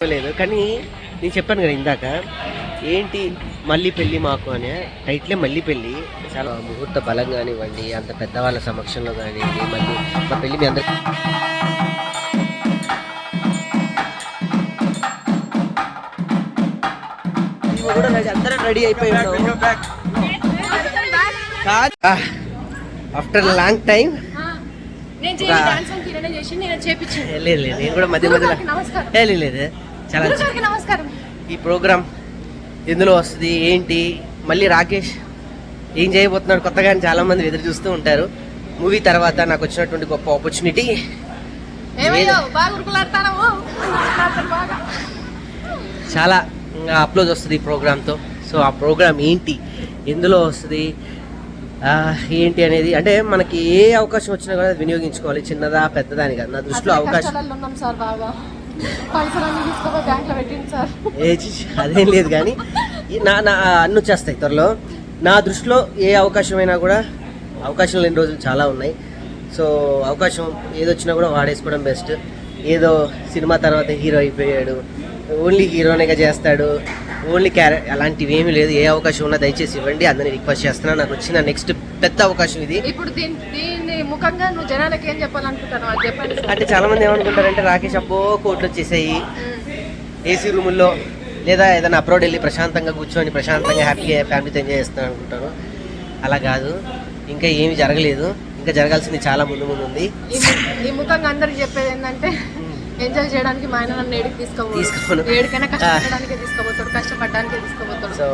లేదు కానీ నేను చెప్పాను కదా ఇందాక ఏంటి మళ్ళీ పెళ్ళి మాకు అని టైట్లే మళ్ళీ పెళ్ళి. చాలా ముహూర్త బలం కానివ్వండి అంత పెద్దవాళ్ళ సమక్షంలో కానివ్వండి మళ్ళీ మా పెళ్ళి మీ అందరి కూడా అందరం రెడీ అయిపోయి ఆఫ్టర్ లాంగ్ టైం లేదు లేదు నేను కూడా మధ్య మధ్యలో లేదు. చాలా నమస్కారం. ఈ ప్రోగ్రామ్ ఎందులో వస్తుంది ఏంటి? మళ్ళీ రాకేష్ ఏం చేయబోతున్నాడు? కొత్తగా అని చాలా మంది ఎదురు చూస్తూ ఉంటారు. మూవీ తర్వాత నాకు వచ్చినటువంటి గొప్ప ఆపర్చునిటీ చాలా అప్లోడ్ వస్తుంది ఈ ప్రోగ్రామ్తో. సో ఆ ప్రోగ్రామ్ ఏంటి? ఎందులో వస్తుంది? ఏంటి అనేది? అంటే మనకి ఏ అవకాశం వచ్చినా కూడా వినియోగించుకోవాలి. చిన్నదా పెద్దదా అని కాదు నా దృష్టిలో అవకాశం పెట్టింది సార్. అదేం లేదు కానీ నా నా అన్ని వచ్చేస్తాయి త్వరలో. నా దృష్టిలో ఏ అవకాశమైనా కూడా అవకాశం లేని రోజులు చాలా ఉన్నాయి. సో అవకాశం ఏదొచ్చినా కూడా వాడేసుకోవడం బెస్ట్ ఏదో సినిమా తర్వాత హీరో అయిపోయాడు ఓన్లీ హీరోనేగా చేస్తాడు ఓన్లీ క్యారె అలాంటివి ఏమీ లేదు. ఏ అవకాశం ఉన్నా దయచేసి ఇవ్వండి. అందరినీ రిక్వెస్ట్ చేస్తున్నాను నాకు వచ్చిన నెక్స్ట్ పెద్ద అవకాశం ఇది. ఇప్పుడు దీని దీన్ని ముఖంగా నువ్వు జనాలకి ఏం చెప్పాలనుకుంటాను అది చెప్పండి అంటే చాలా మంది ఏమనుకుంటారంటే రాకేష్ అబ్బో కోట్లు వచ్చేసాయి. ఏసీ రూముల్లో లేదా ఏదైనా అప్రోడ్ వెళ్ళి ప్రశాంతంగా కూర్చొని ప్రశాంతంగా హ్యాపీగా ఫ్యామిలీతో ఎంజాయ్ చేస్తాను అనుకుంటాను అలా కాదు. ఇంకా ఏమీ జరగలేదు. ఇంకా జరగాల్సింది చాలా ముందు ముందు ఉంది. ఈ ముఖంగా అందరికి చెప్పేది ఏంటంటే ఎంజాయ్ చేయడానికి మా ఆయన నన్ను ఏడికి. తీసుకోబోతాడు ఏడికైనా కష్టపడడానికే తీసుకోబోతాడు కష్టపడడానికే తీసుకోబోతాడు సో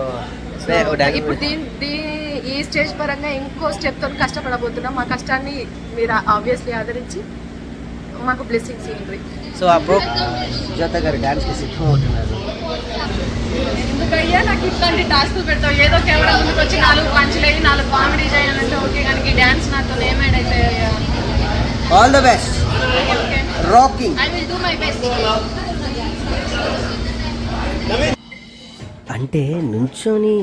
ఇప్పుడు దీని దీని ఈ స్టేజ్ పరంగా ఇంకో స్టెప్తో కష్టపడబోతున్నాం. మా కష్టాన్ని మీరు ఆబ్వియస్లీ ఆదరించి మాకు బ్లెస్సింగ్స్ ఇవ్వండి. సో ఆ ప్రో సుజాత గారు డాన్స్కి సిద్ధం అవుతున్నారు ఎందుకయ్యా? నాకు ఇట్లాంటి టాస్క్లు పెడతావు. ఏదో కెమెరా ముందుకు వచ్చి నాలుగు పంచులు అయ్యి నాలుగు కామెడీ చేయాలంటే ఓకే కానీ డాన్స్ నాతో ఏమైడ్ అయితే all the best rocking I will do my best అంటే నుంచొని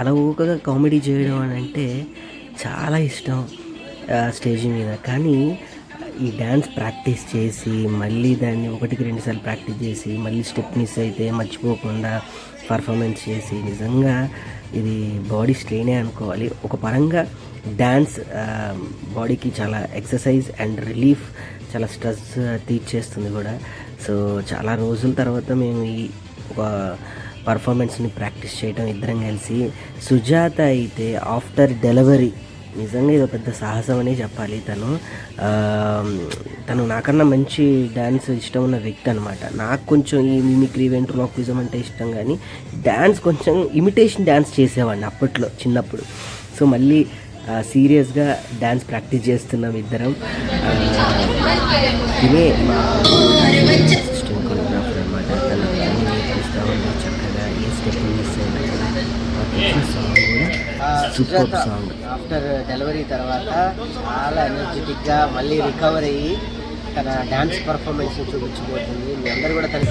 అలవోకగా కామెడీ చేయడం అని అంటే చాలా ఇష్టం స్టేజ్ మీద. కానీ ఈ డ్యాన్స్ ప్రాక్టీస్ చేసి మళ్ళీ దాన్ని ఒకటికి రెండుసార్లు ప్రాక్టీస్ చేసి మళ్ళీ స్టెప్ మిస్ అయితే మర్చిపోకుండా పర్ఫార్మెన్స్ చేసి నిజంగా ఇది బాడీ స్ట్రెయినే అనుకోవాలి. ఒక పరంగా డ్యాన్స్ బాడీకి చాలా ఎక్సర్సైజ్ అండ్ రిలీఫ్ చాలా స్ట్రెస్ తీర్చేస్తుంది కూడా. సో చాలా రోజుల తర్వాత మేము ఈ ఒక పర్ఫార్మెన్స్ని ప్రాక్టీస్ చేయడం ఇద్దరం కలిసి. సుజాత అయితే ఆఫ్టర్ డెలివరీ నిజంగా ఇది పెద్ద సాహసం అనే చెప్పాలి తను. తను నాకన్నా మంచి డ్యాన్స్ ఇష్టం ఉన్న వ్యక్తి అనమాట నాకు కొంచెం ఈ మిమిక్రీ వెంట్రులాక్విజం అంటే ఇష్టం కానీ డ్యాన్స్ కొంచెం ఇమిటేషన్ డ్యాన్స్ చేసేవాడిని అప్పట్లో చిన్నప్పుడు. సో మళ్ళీ సీరియస్గా డ్యాన్స్ ప్రాక్టీస్ చేస్తున్నాం ఇద్దరం. తినే మా అసిస్టెంట్ కొరియోగ్రాఫర్ అనమాట తను అన్ని నేర్పిస్తూ ఉంది చక్కగా ఏ స్టెప్ మిస్ అయినా కూడా మాకు ఇచ్చిన సాంగ్ కూడా సూపర్ సాంగ్ ఆఫ్టర్ డెలివరీ తర్వాత చాలా ఎనర్జెటిక్గా మళ్ళీ రికవర్ అయ్యి తన డ్యాన్స్ పర్ఫార్మెన్స్ చూపించబోతుంది. మీ అందరూ కూడా తన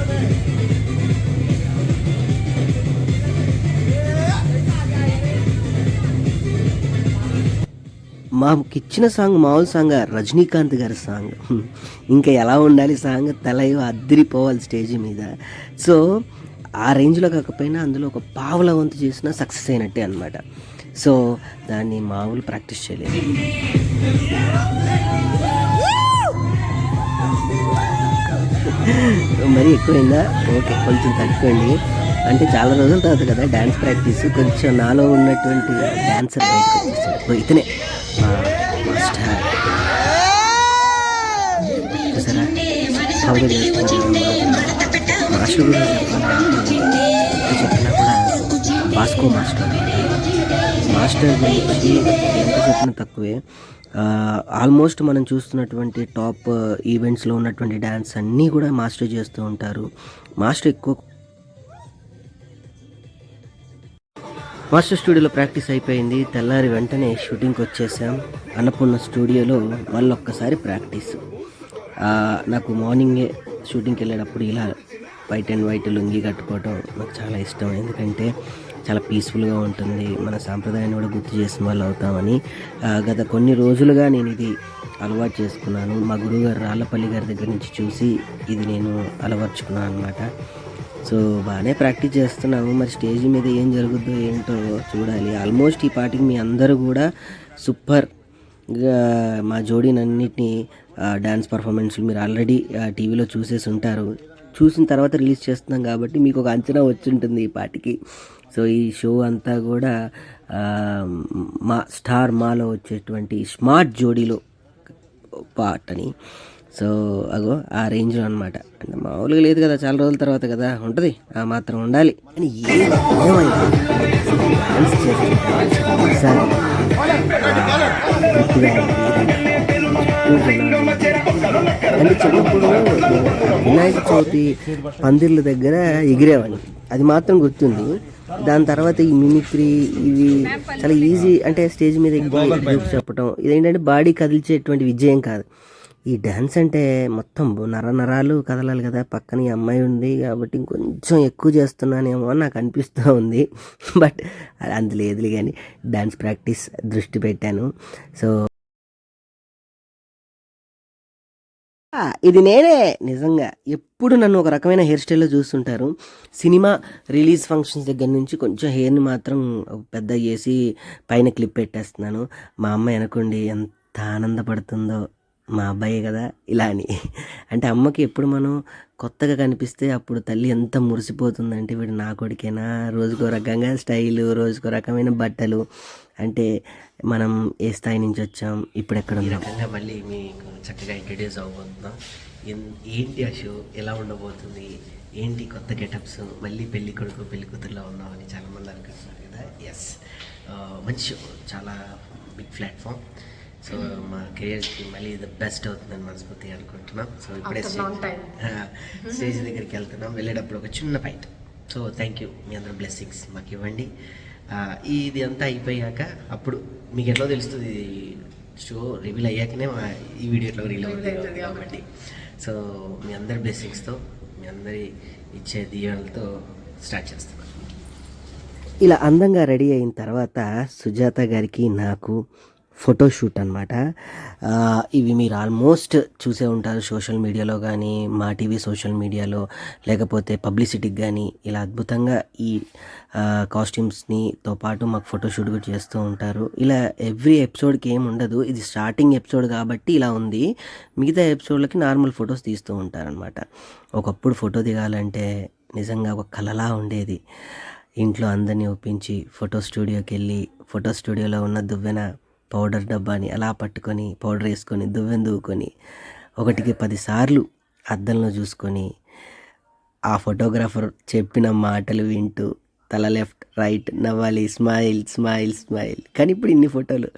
మాకు ఇచ్చిన సాంగ్ మామూలు సాంగ్ రజనీకాంత్ గారి సాంగ్. ఇంకా ఎలా ఉండాలి సాంగ్? తలయో అద్దరిపోవాలి స్టేజ్ మీద. సో ఆ రేంజ్లో కాకపోయినా అందులో ఒక పావుల వంతు చేసినా సక్సెస్ అయినట్టే అనమాట సో దాన్ని మామూలు ప్రాక్టీస్ చేయలేదు. మరీ ఎక్కువైందా? ఓకే కొంచెం తక్కువండి అంటే చాలా రోజుల తర్వాత కదా డ్యాన్స్ ప్రాక్టీస్. కొంచెం నాలో ఉన్నటువంటి డాన్సర్ బయటకు వచ్చేసాడు. ఓ, ఇతనే. మాస్టర్. చూసారా? సౌండ్ మాస్టర్ కూడా చెప్పాలంటే చెప్పినా కూడా బాస్కో మాస్టర్ మాస్టర్ గురించి ఎంత చెప్పినా తక్కువే ఆల్మోస్ట్ మనం చూస్తున్నటువంటి టాప్ ఈవెంట్స్లో ఉన్నటువంటి డ్యాన్స్ అన్నీ కూడా మాస్టర్ చేస్తూ ఉంటారు మాస్టర్ ఎక్కువ మాస్టర్ స్టూడియోలో ప్రాక్టీస్ అయిపోయింది తెల్లారి వెంటనే షూటింగ్కి వచ్చేసాం అన్నపూర్ణ స్టూడియోలో మళ్ళీ ఒక్కసారి ప్రాక్టీస్ నాకు మార్నింగే షూటింగ్కి వెళ్ళేటప్పుడు ఇలా వైట్ అండ్ వైట్ లుంగి కట్టుకోవటం నాకు చాలా ఇష్టం. ఎందుకంటే చాలా పీస్ఫుల్గా ఉంటుంది. మన సాంప్రదాయాన్ని కూడా గుర్తు చేసిన వాళ్ళు అవుతామని. గత కొన్ని రోజులుగా నేను ఇది అలవాటు చేసుకున్నాను. మా గురువుగారు రాళ్ళపల్లి గారి దగ్గర నుంచి చూసి ఇది నేను అలవర్చుకున్నాను అనమాట సో బాగానే ప్రాక్టీస్ చేస్తున్నాము. మరి స్టేజ్ మీద ఏం జరుగుద్దో ఏంటో చూడాలి. ఆల్మోస్ట్ ఈ పాటికి మీ అందరూ కూడా సూపర్ మా జోడీనన్నిటిని డ్యాన్స్ పర్ఫార్మెన్స్లు మీరు ఆల్రెడీ టీవీలో చూసేసి ఉంటారు. చూసిన తర్వాత రిలీజ్ చేస్తున్నాం కాబట్టి మీకు ఒక అంచనా వచ్చి ఉంటుంది ఈ పాటికి. సో ఈ షో అంతా కూడా మా స్టార్ మాలో వచ్చేటువంటి స్మార్ట్ జోడీలో పార్ట్ అని సో అగో ఆ రేంజ్లో అనమాట అంటే మామూలుగా లేదు కదా చాలా రోజుల తర్వాత కదా ఉంటుంది ఆ మాత్రం ఉండాలి. అని ఏమైంది? ఏమైనా అంటే చిన్నప్పుడు వినాయక చవితి పందిర్ల దగ్గర ఎగిరేవాడిని అది మాత్రం గుర్తుంది. దాని తర్వాత ఈ మిమిక్రీ ఇవి చాలా ఈజీ అంటే స్టేజ్ మీద ఎక్కి చెప్పడం ఇదేంటంటే బాడీ కదిల్చేటువంటి విజయం కాదు. ఈ డ్యాన్స్ అంటే మొత్తం నర నరాలు కదలాలి కదా. పక్కన ఈ అమ్మాయి ఉంది కాబట్టి ఇంకొంచెం ఎక్కువ చేస్తున్నానేమో అని నాకు అనిపిస్తూ ఉంది. బట్ అంత లేదులే కానీ డ్యాన్స్ ప్రాక్టీస్ దృష్టి పెట్టాను. సో ఇది నేనే నిజంగా. ఎప్పుడు నన్ను ఒక రకమైన హెయిర్ స్టైల్లో చూస్తుంటారు. సినిమా రిలీజ్ ఫంక్షన్స్ దగ్గర నుంచి కొంచెం హెయిర్ని మాత్రం పెద్ద చేసి పైన క్లిప్ పెట్టేస్తున్నాను. మా అమ్మ అనుకోండి ఎంత ఆనందపడుతుందో. మా అబ్బాయి కదా ఇలా అని. అంటే అమ్మకి ఎప్పుడు మనం కొత్తగా కనిపిస్తే అప్పుడు తల్లి ఎంత మురిసిపోతుందంటే వీడు నా కొడుకేనా? రోజుకో రకంగా స్టైలు రోజుకో రకమైన బట్టలు. అంటే మనం ఏ స్థాయి నుంచి వచ్చాం? ఇప్పుడు ఎక్కడ రకంగా మళ్ళీ మీకు చక్కగా ఇంట్రడ్యూస్ అవ్వబోతున్నాం ఏంటి ఆ షో ఎలా ఉండబోతుంది? ఏంటి కొత్త గెటప్స్ మళ్ళీ పెళ్ళి కొడుకు పెళ్ళి కూతురులో ఉన్నామని చాలామంది అనుకుంటున్నారు కదా? ఎస్ మంచి షో చాలా బిగ్ ప్లాట్ఫామ్ సో మా కెరియర్కి మళ్ళీ ద బెస్ట్ అవుతుందని మనస్ఫూర్తిగా అనుకుంటున్నాం. సో ఇప్పుడే. స్టేజ్ దగ్గరికి వెళ్తున్నాం. వెళ్ళేటప్పుడు ఒక చిన్న ఫైట్ సో థ్యాంక్ యూ మీ అందరూ బ్లెస్సింగ్స్ మాకు ఇవ్వండి. ఆ, ఇది అంతా అయిపోయాక అప్పుడు మీకు ఎట్లా తెలుస్తుంది? షో రివీల్ అయ్యాకనే మా ఈ వీడియో ఎట్లా రిలీవ్ అవుతుంది కాబట్టి. సో మీ అందరి బ్లెస్సింగ్స్తో మీ అందరి ఇచ్చే దీవెనలతో స్టార్ట్ చేస్తున్నాం. ఇలా అందంగా రెడీ అయిన తర్వాత సుజాత గారికి నాకు ఫోటోషూట్ అనమాట ఇవి మీరు ఆల్మోస్ట్ చూసే ఉంటారు సోషల్ మీడియాలో కానీ మా టీవీ సోషల్ మీడియాలో లేకపోతే పబ్లిసిటీకి కానీ. ఇలా అద్భుతంగా ఈ కాస్ట్యూమ్స్ని తో పాటు మాకు ఫోటోషూట్ కూడా చేస్తూ ఉంటారు. ఇలా ఎవ్రీ ఎపిసోడ్కి ఏమి ఉండదు. ఇది స్టార్టింగ్ ఎపిసోడ్ కాబట్టి ఇలా ఉంది. మిగతా ఎపిసోడ్లకి నార్మల్ ఫొటోస్ తీస్తూ ఉంటారనమాట ఒకప్పుడు ఫోటో దిగాలంటే నిజంగా ఒక కలలా ఉండేది. ఇంట్లో అందరినీ ఒప్పించి ఫోటో స్టూడియోకి వెళ్ళి ఫోటో స్టూడియోలో ఉన్న దువ్వెన పౌడర్ డబ్బాని అలా పట్టుకొని పౌడర్ వేసుకొని దువ్వెన దువ్వుకొని ఒకటికి పదిసార్లు అద్దంలో చూసుకొని ఆ ఫోటోగ్రాఫర్ చెప్పిన మాటలు వింటూ తల లెఫ్ట్ రైట్ నవ్వాలి స్మైల్ స్మైల్ స్మైల్. కానీ ఇప్పుడు ఇన్ని ఫోటోలు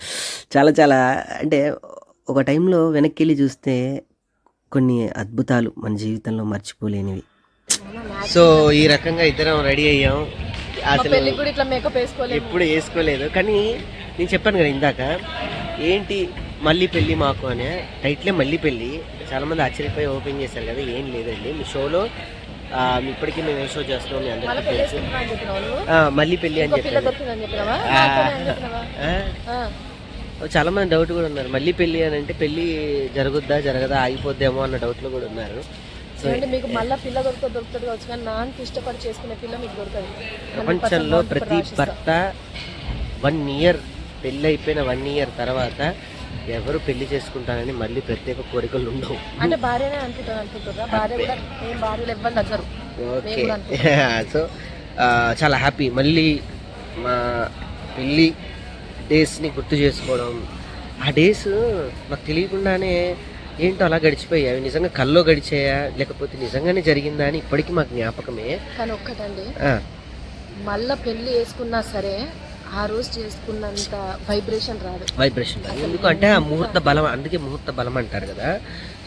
చాలా చాలా అంటే ఒక టైంలో వెనక్కి వెళ్ళి చూస్తే కొన్ని అద్భుతాలు మన జీవితంలో మర్చిపోలేనివి. సో ఈ రకంగా ఇద్దరం రెడీ అయ్యాం. వేసుకోలేదు ఎప్పుడు వేసుకోలేదు. కానీ నేను చెప్పాను కదా ఇందాక ఏంటి మళ్ళీ పెళ్ళి మాకు అనే టైట్లే మళ్ళీ పెళ్ళి. చాలా మంది ఆశ్చర్యపోయి ఓపెన్ చేశారు కదా ఏం లేదండి. మీ షోలో ఇప్పటికీ మేము ఏ షో చేస్తున్నాం మీ అందరికీ తెలుసు. మళ్ళీ పెళ్ళి అని ఆ. చాలా మంది డౌట్ కూడా ఉన్నారు. మళ్ళీ పెళ్ళి అని అంటే పెళ్ళి జరుగుద్దా జరగదా ఆగిపోద్దేమో అన్న డౌట్లో కూడా ఉన్నారు. అంటే మీకు మళ్ళీ పిల్ల దొరుకుతుంది దొరుకుతుంది కావచ్చు కానీ నాన్నకి ఇష్టపడి చేసుకునే పిల్ల మీకు దొరకదు. ప్రపంచంలో ప్రతి భర్త వన్ ఇయర్ పెళ్ళి అయిపోయిన వన్ ఇయర్ తర్వాత ఎవరు పెళ్ళి చేసుకుంటారని మళ్ళీ ప్రత్యేక కోరికలు ఉండవు. అంటే భార్యనే అనుకుంటాను అనుకుంటారా? భార్య కూడా ఏం భార్యలు ఇవ్వండి దగ్గర ఓకే. సో చాలా హ్యాపీ మళ్ళీ మా పెళ్ళి డేస్ని గుర్తు చేసుకోవడం. ఆ డేస్ మాకు తెలియకుండానే ఏంటో అలా గడిచిపోయాయి. అవి నిజంగా కల్లో గడిచాయా? లేకపోతే నిజంగానే జరిగిందా అని ఇప్పటికీ మాకు జ్ఞాపకమే. కానీ ఒక్కటండి. మళ్ళా పెళ్ళి వేసుకున్నా సరే ఆ రోజు చేసుకున్నంత వైబ్రేషన్ రాదు. వైబ్రేషన్ రాదు. ఎందుకంటే ఆ ముహూర్త బలం అందుకే ముహూర్త బలం అంటారు కదా.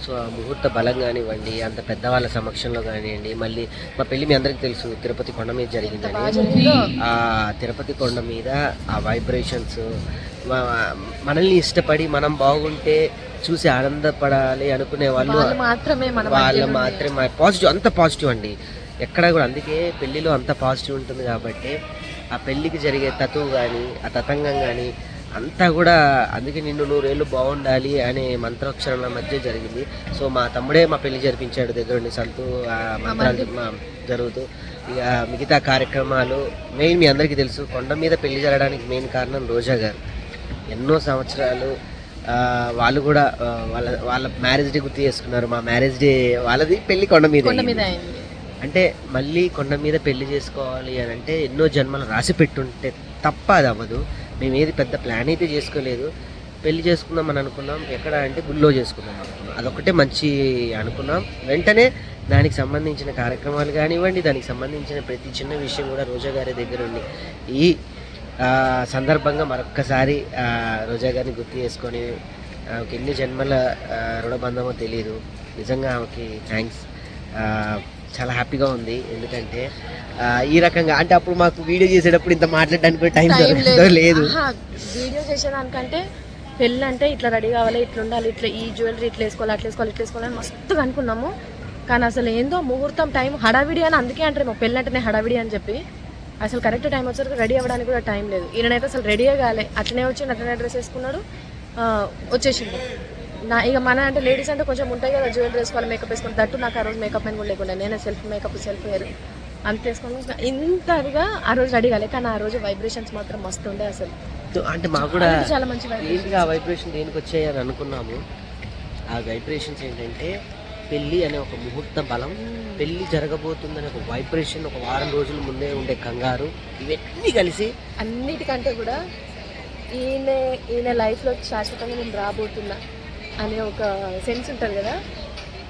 సో ఆ ముహూర్త బలం కానివ్వండి అంత పెద్దవాళ్ళ సమక్షంలో కానివ్వండి మళ్ళీ మా పెళ్ళి మీ అందరికీ తెలుసు తిరుపతి కొండ మీద జరిగిందని. జరిగిందో. ఆ తిరుపతి కొండ మీద ఆ వైబ్రేషన్స్ మనల్ని ఇష్టపడి మనం బాగుంటే చూసి ఆనందపడాలి అనుకునే వాళ్ళు మాత్రమే వాళ్ళ మాత్రమే పాజిటివ్ అంత పాజిటివ్ అండి. ఎక్కడ కూడా అందుకే పెళ్ళిలో అంత పాజిటివ్ ఉంటుంది కాబట్టి ఆ పెళ్ళికి జరిగే తతువు కానీ ఆ తతంగం కానీ అంతా కూడా అందుకే నిన్ను నూరేళ్ళు బాగుండాలి అనే మంత్రోచ్చరణల మధ్య జరిగింది. సో మా తమ్ముడే మా పెళ్ళి జరిపించాడు దగ్గరుండి సంతు ఆ మంత్రాలు జరుగుతూ. ఇక మిగతా కార్యక్రమాలు మెయిన్ మీ అందరికీ తెలుసు. కొండ మీద పెళ్ళి జరగడానికి మెయిన్ కారణం రోజా గారు. ఎన్నో సంవత్సరాలు వాళ్ళు కూడా వాళ్ళ వాళ్ళ మ్యారేజ్ డే గుర్తు చేసుకున్నారు. మా మ్యారేజ్ డే వాళ్ళది పెళ్ళి కొండ మీద అంటే మళ్ళీ కొండ మీద పెళ్ళి చేసుకోవాలి అని అంటే ఎన్నో జన్మలు రాసి పెట్టుంటే తప్ప అది అవ్వదు. మేము ఏది పెద్ద ప్లాన్ అయితే చేసుకోలేదు. పెళ్ళి చేసుకుందాం అని అనుకున్నాం. ఎక్కడ అంటే గుళ్ళో చేసుకుందాం అనుకున్నాం. అదొకటే మంచి అనుకున్నాం. వెంటనే దానికి సంబంధించిన కార్యక్రమాలు కానివ్వండి దానికి సంబంధించిన ప్రతి చిన్న విషయం కూడా రోజా గారి దగ్గర ఉండి ఈ సందర్భంగా మరొక్కసారి ఆ, రోజా గారిని గుర్తు చేసుకొని ఆమెకి ఎన్ని జన్మల రుణబంధమో తెలియదు నిజంగా ఆమెకి థ్యాంక్స్ చాలా హ్యాపీగా ఉంది. ఎందుకంటే ఈ రకంగా అంటే అప్పుడు మాకు వీడియో చేసేటప్పుడు ఇంత మాట్లాడడానికి టైం లేదు. వీడియో చేసేదానికంటే పెళ్ళి అంటే ఇట్లా రెడీ కావాలి ఇట్లా ఉండాలి ఇట్లా ఈ జ్యువెలరీ ఇట్లా వేసుకోవాలి అట్లా వేసుకోవాలి ఇట్లా వేసుకోవాలి అని మస్తుగా అనుకున్నాము. కానీ అసలు ఏందో ముహూర్తం టైం హడావిడి అని అందుకే అంటారు మా పెళ్ళి అంటేనే హడావిడి అని చెప్పి. అసలు కరెక్ట్ టైం వచ్చేసరికి రెడీ అవ్వడానికి కూడా టైం లేదు. ఈయనైతే అసలు రెడీయే కాలే. అట్లనే వచ్చి అట్లనే డ్రెస్ వేసుకున్నాడు. ఆ, వచ్చేసిండు. నా ఇక మన అంటే లేడీస్ అంటే కొంచెం ఉంటాయి కదా జ్యువెలరీ వేసుకోవాలి మేకప్ వేసుకోవాలి దట్టు నాకు ఆ రోజు మేకప్ అని కూడా లేకుండా నేనే సెల్ఫ్ మేకప్ సెల్ఫ్ హెయిర్ అంత వేసుకొని ఇంతగా ఆ రోజు రెడీ కాలే. కానీ ఆ రోజు వైబ్రేషన్స్ మాత్రం మస్తు ఉండే అసలు. అంటే మాకు కూడా చాలా మంచి వైబ్రేషన్ దేనికి వచ్చాయి అని అనుకున్నాము. ఆ వైబ్రేషన్స్ ఏంటంటే పెళ్ళి అనే ఒక ముహూర్త బలం పెళ్ళి జరగబోతుందనే ఒక వైబ్రేషన్ ఒక వారం రోజుల ముందే ఉండే కంగారు ఇవన్నీ కలిసి అన్నిటికంటే కూడా ఈయన ఈయన లైఫ్లో శాశ్వతంగా నేను రాబోతున్నా అనే ఒక సెన్స్ ఉంటుంది కదా.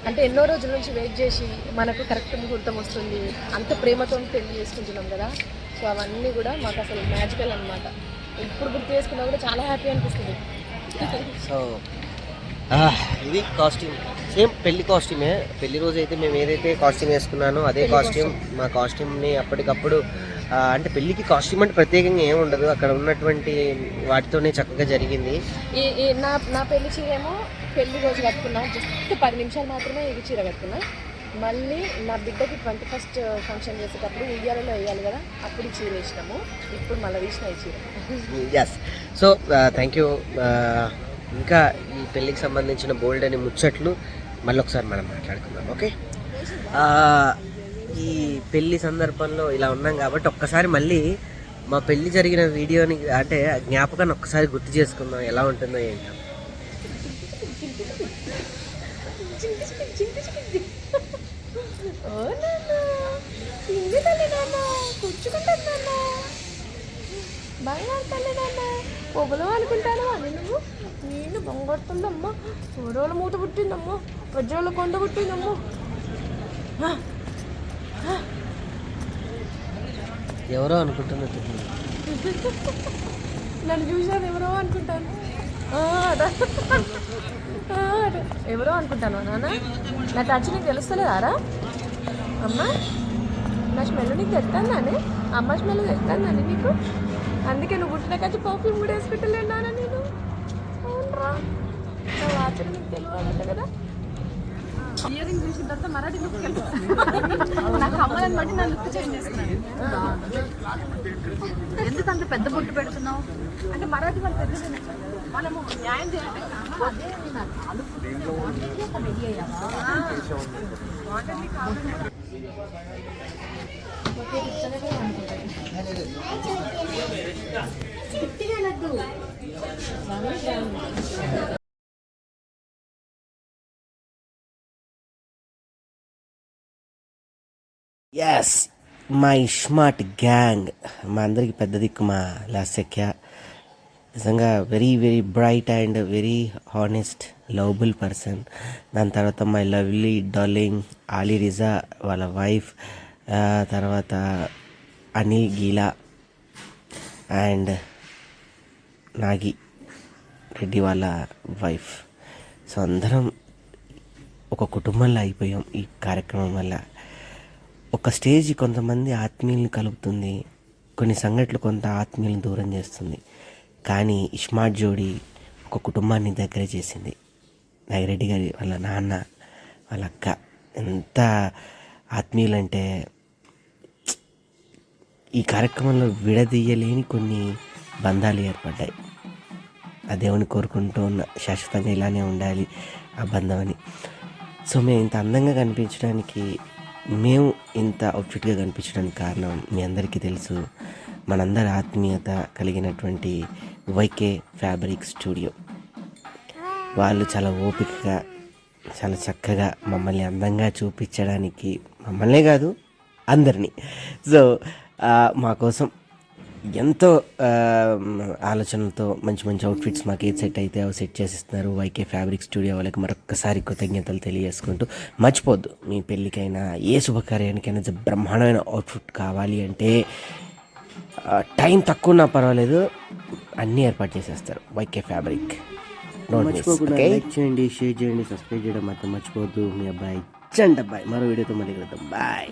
అంటే ఎన్నో రోజుల నుంచి వెయిట్ చేసి మనకు కరెక్ట్ ముహూర్తం వస్తుంది అంత ప్రేమతో పెళ్ళి చేసుకుంటున్నాం కదా. సో అవన్నీ కూడా మాకు అసలు మ్యాజికల్ అనమాట ఇప్పుడు గుర్తు చేసుకున్నా కూడా చాలా హ్యాపీ అనిపిస్తుంది. సో ఇది కాస్ట్యూమ్ సేమ్ పెళ్ళి కాస్ట్యూమే పెళ్ళి రోజు అయితే మేము ఏదైతే కాస్ట్యూమ్ వేసుకున్నానో అదే కాస్ట్యూమ్ మా కాస్ట్యూమ్ని అప్పటికప్పుడు అంటే పెళ్ళికి కాస్ట్యూమ్ అంటే ప్రత్యేకంగా ఏమి ఉండదు. అక్కడ ఉన్నటువంటి వాటితోనే చక్కగా జరిగింది. నా నా పెళ్ళి చీర ఏమో పెళ్ళి రోజు కట్టుకున్నా. జస్ట్ పది నిమిషాలు మాత్రమే ఇది చీర కట్టుకున్నా. మళ్ళీ నా బిడ్డకి ట్వంటీ ఫస్ట్ ఫంక్షన్ చేసేటప్పుడు ఉయ్యాలలో వేయాలి కదా అప్పుడు చీర వేసినాము. ఇప్పుడు మళ్ళీ తీసిన ఈ చీర. ఎస్ సో థ్యాంక్ యూ ఇంకా ఈ పెళ్ళికి సంబంధించిన బోల్డ్ అనే ముచ్చట్లు మళ్ళీ ఒకసారి మనం మాట్లాడుకుందాం ఓకే? ఈ పెళ్ళి సందర్భంలో ఇలా ఉన్నాం కాబట్టి ఒక్కసారి మళ్ళీ మా పెళ్ళి జరిగిన వీడియోని అంటే జ్ఞాపకాన్ని ఒక్కసారి గుర్తు చేసుకుందాం ఎలా ఉంటుందో ఏంటో. తల్లి నాన్న కూర్చుకుంటాను పొగలు అనుకుంటాను అని నువ్వు? నేను బొంగొడుతుందమ్మా. చూడోళ్ళ మూత పుట్టిందమ్మా. వజ్రాల కొండ పుట్టిందమ్మా. ఎవరో అనుకుంటున్నట్టు నన్ను చూసాను ఎవరో అనుకుంటాను. ఎవరో అనుకుంటాను నాన్న నా టచ్ నీకు తెలుస్తలేదారా? అమ్మ నా స్మెల్ నీకు తెలుస్తుందానే? అమ్మ స్మెల్ తెలుస్తుందని నీకు? అందుకే నువ్వు పుట్టిన కచ్చి పర్ఫ్యూమ్ కూడా వేసుకుంటలేను నాన్న నేను. అవునరా? నా వాచ్ నీకు తెలియాలంట కదా. ఇయరింగ్ చూసిన తర్వాత మరాఠీ లుక్ నాకు అమ్మలని బట్టి నా లుక్ చేంజ్ చేసుకున్నాను ఎందుకు అంత పెద్ద బొట్టు పెడుతున్నావు? అంటే మరాఠీ వాళ్ళు పెద్దది మనము న్యాయం చేయాలి అదే నా కాలు బాగుంటుంది అక్కడ రెడీ అయ్యావా ఎస్ మా ఇష్మార్ట్ గ్యాంగ్ మా అందరికి పెద్ద దిక్కు మా లాస్యక్య. నిజంగా very very bright and very honest lovable person దాని తర్వాత my lovely darling Ali Reza వాళ్ళ వైఫ్ తర్వాత అనిల్ గీలా. అండ్ నాగి రెడ్డి వాళ్ళ వైఫ్. సో అందరం ఒక కుటుంబంలో అయిపోయాం ఈ కార్యక్రమం వల్ల. ఒక స్టేజ్ కొంతమంది ఆత్మీయులను కలుపుతుంది. కొన్ని సంఘటనలు కొంత ఆత్మీయులను దూరం చేస్తుంది. కానీ ఇస్మార్ట్ జోడి ఒక కుటుంబాన్ని దగ్గర చేసింది. నాగిరెడ్డి గారి వాళ్ళ నాన్న వాళ్ళ అక్క. ఎంత ఆత్మీయులంటే ఈ కార్యక్రమంలో విడదీయలేని కొన్ని బంధాలు ఏర్పడ్డాయి. ఆ దేవుని కోరుకుంటూ ఉన్న శాశ్వతంగా ఇలానే ఉండాలి ఆ బంధం అని. సో మేము ఇంత అందంగా కనిపించడానికి మేము ఇంత అవుట్ఫిట్గా కనిపించడానికి కారణం మీ అందరికీ తెలుసు. మనందరి ఆత్మీయత కలిగినటువంటి వైకే ఫ్యాబ్రిక్ స్టూడియో. వాళ్ళు చాలా ఓపికగా చాలా చక్కగా మమ్మల్ని అందంగా చూపించడానికి మమ్మల్నే కాదు అందరినీ. సో మా కోసం ఎంతో ఆలోచనలతో మంచి మంచి అవుట్ఫిట్స్ మాకు ఏది సెట్ అయితే అవి సెట్ చేసిస్తున్నారు. వైకే ఫ్యాబ్రిక్ స్టూడియో వాళ్ళకి మరొకసారి కృతజ్ఞతలు తెలియజేసుకుంటూ మర్చిపోద్దు. మీ పెళ్ళికైనా ఏ శుభకార్యానికైనా బ్రహ్మాండమైన అవుట్ఫిట్ కావాలి అంటే టైం తక్కువ ఉన్నా పర్వాలేదు. అన్నీ ఏర్పాటు చేసేస్తారు వైకే ఫ్యాబ్రిక్ మర్చిపోకుండా లైక్ చేయండి షేర్ చేయండి సబ్స్క్రైబ్ చేయడం మాత్రం మర్చిపోవద్దు. మీ అబ్బాయి చండి అబ్బాయి మరో వీడియోతో మళ్ళీ కలుద్దాం. బాయ్